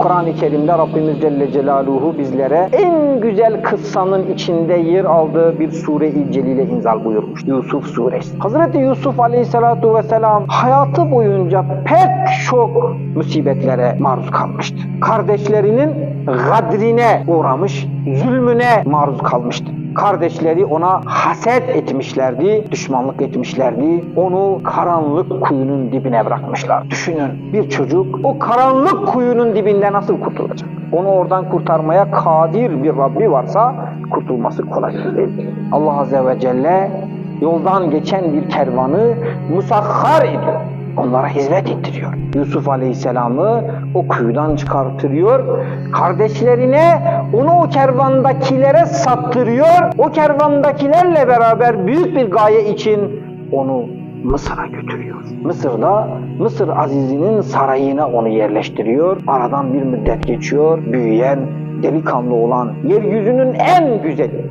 Kur'an-ı Kerim'de Rabbimiz Celle Celaluhu bizlere en güzel kıssanın içinde yer aldığı bir sure-i inzal buyurmuş. Yusuf suresi. Hazreti Yusuf Aleyhisselatu Vesselam hayatı boyunca pek çok musibetlere maruz kalmıştı. Kardeşlerinin gadrine uğramış, zulmüne maruz kalmıştı. Kardeşleri ona haset etmişlerdi, düşmanlık etmişlerdi. Onu karanlık kuyunun dibine bırakmışlar. Düşünün bir çocuk o karanlık kuyunun dibinde nasıl kurtulacak? Onu oradan kurtarmaya kadir bir Rabbi varsa kurtulması kolay değil. Allah Azze ve Celle yoldan geçen bir kervanı musahhar ediyor. Onlara hizmet ettiriyor. Yusuf Aleyhisselam'ı o kuyudan çıkartıyor. Kardeşlerine onu o kervandakilere sattırıyor. O kervandakilerle beraber büyük bir gaye için onu Mısır'a götürüyor. Mısır'da Mısır Azizi'nin sarayına onu yerleştiriyor. Aradan bir müddet geçiyor. Büyüyen, delikanlı olan, yeryüzünün en güzeli,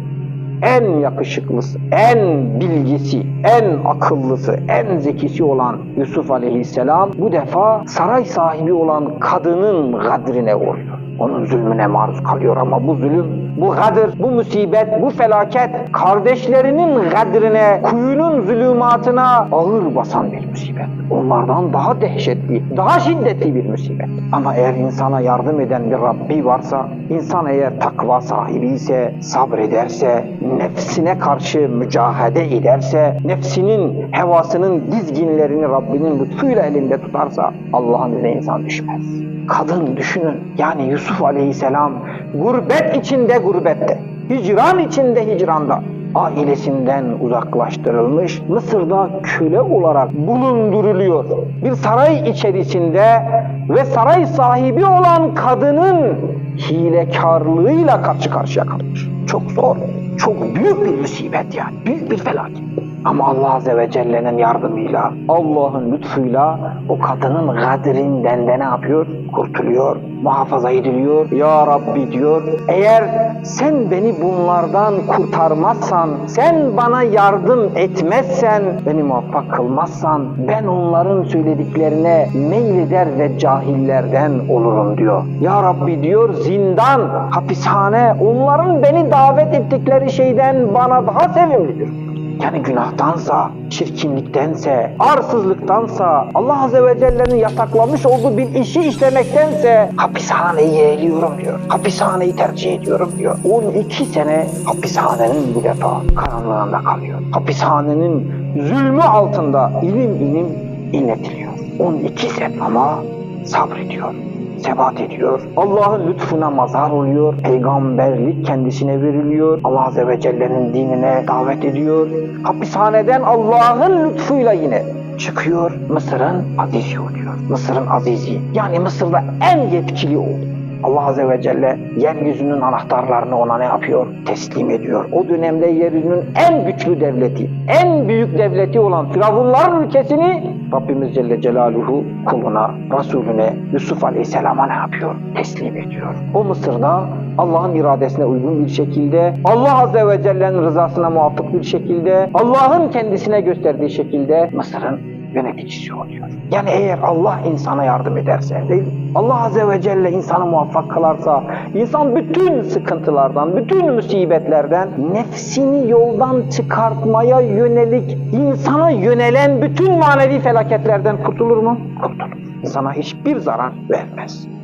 en yakışıklısı, en bilgisi, en akıllısı, en zekisi olan Yusuf Aleyhisselam bu defa saray sahibi olan kadının gadrine uğruyor. Onun zulmüne maruz kalıyor ama bu zulüm, bu gadır, bu musibet, bu felaket kardeşlerinin gadrine, kuyunun zulümatına ağır basan bir musibet. Onlardan daha dehşetli, daha şiddetli bir musibet. Ama eğer insana yardım eden bir Rabbi varsa, insan eğer takva sahibi ise, sabrederse, nefsine karşı mücahede ederse, nefsinin, hevasının dizginlerini Rabbinin lütfuyla elinde tutarsa Allah'ın izniyle insan düşmez. Kadın düşünün yani Yusuf Aleyhisselam gurbet içinde gurbette, hicran içinde hicranda ailesinden uzaklaştırılmış, Mısır'da köle olarak bulunduruluyor. Bir saray içerisinde ve saray sahibi olan kadının hilekarlığıyla karşı karşıya kalmış. Çok zor, çok büyük bir musibet yani, büyük bir felaket. Ama Allah Azze ve Celle'nin yardımıyla, Allah'ın lütfuyla o kadının gadrinden de ne yapıyor? Kurtuluyor, muhafaza ediliyor. Ya Rabbi diyor, eğer sen beni bunlardan kurtarmazsan, sen bana yardım etmezsen, beni muvaffak kılmazsan, ben onların söylediklerine meyleder ve cahillerden olurum diyor. Ya Rabbi diyor, zindan, hapishane, onların beni davet ettikleri şeyden bana daha sevimlidir. Yani günahtansa, çirkinliktense, arsızlıktansa, Allah Azze ve Celle'nin yasaklamış olduğu bir işi işlemektense hapishaneyi yeğliyorum diyor. Hapishaneyi tercih ediyorum diyor. 12 sene hapishanenin bu defa karanlığında kalıyor. Hapishanenin zulmü altında ilim ilim inletiliyor. 12 sene ama sabrediyor sebat ediyor. Allah'ın lütfuna mazhar oluyor. Peygamberlik kendisine veriliyor. Allah Azze ve Celle'nin dinine davet ediyor. Hapishaneden Allah'ın lütfuyla yine çıkıyor. Mısır'ın azizi oluyor. Mısır'ın azizi. Yani Mısır'da en yetkili oldu. Allah Azze ve Celle yeryüzünün anahtarlarını ona ne yapıyor? Teslim ediyor. O dönemde yeryüzünün en güçlü devleti, en büyük devleti olan Firavunların ülkesini Rabbimiz Celle Celaluhu kuluna, Resulüne, Yusuf Aleyhisselam'a ne yapıyor? Teslim ediyor. O Mısır'da Allah'ın iradesine uygun bir şekilde, Allah Azze ve Celle'nin rızasına muvafık bir şekilde, Allah'ın kendisine gösterdiği şekilde Mısır'ın yöneticisi oluyor. Yani eğer Allah insana yardım ederse değil? Allah Azze ve Celle insanı muvaffak kılarsa, insan bütün sıkıntılardan, bütün musibetlerden, nefsini yoldan çıkartmaya yönelik, insana yönelen bütün manevi felaketlerden kurtulur mu? Kurtulur. İnsana hiçbir zarar vermez.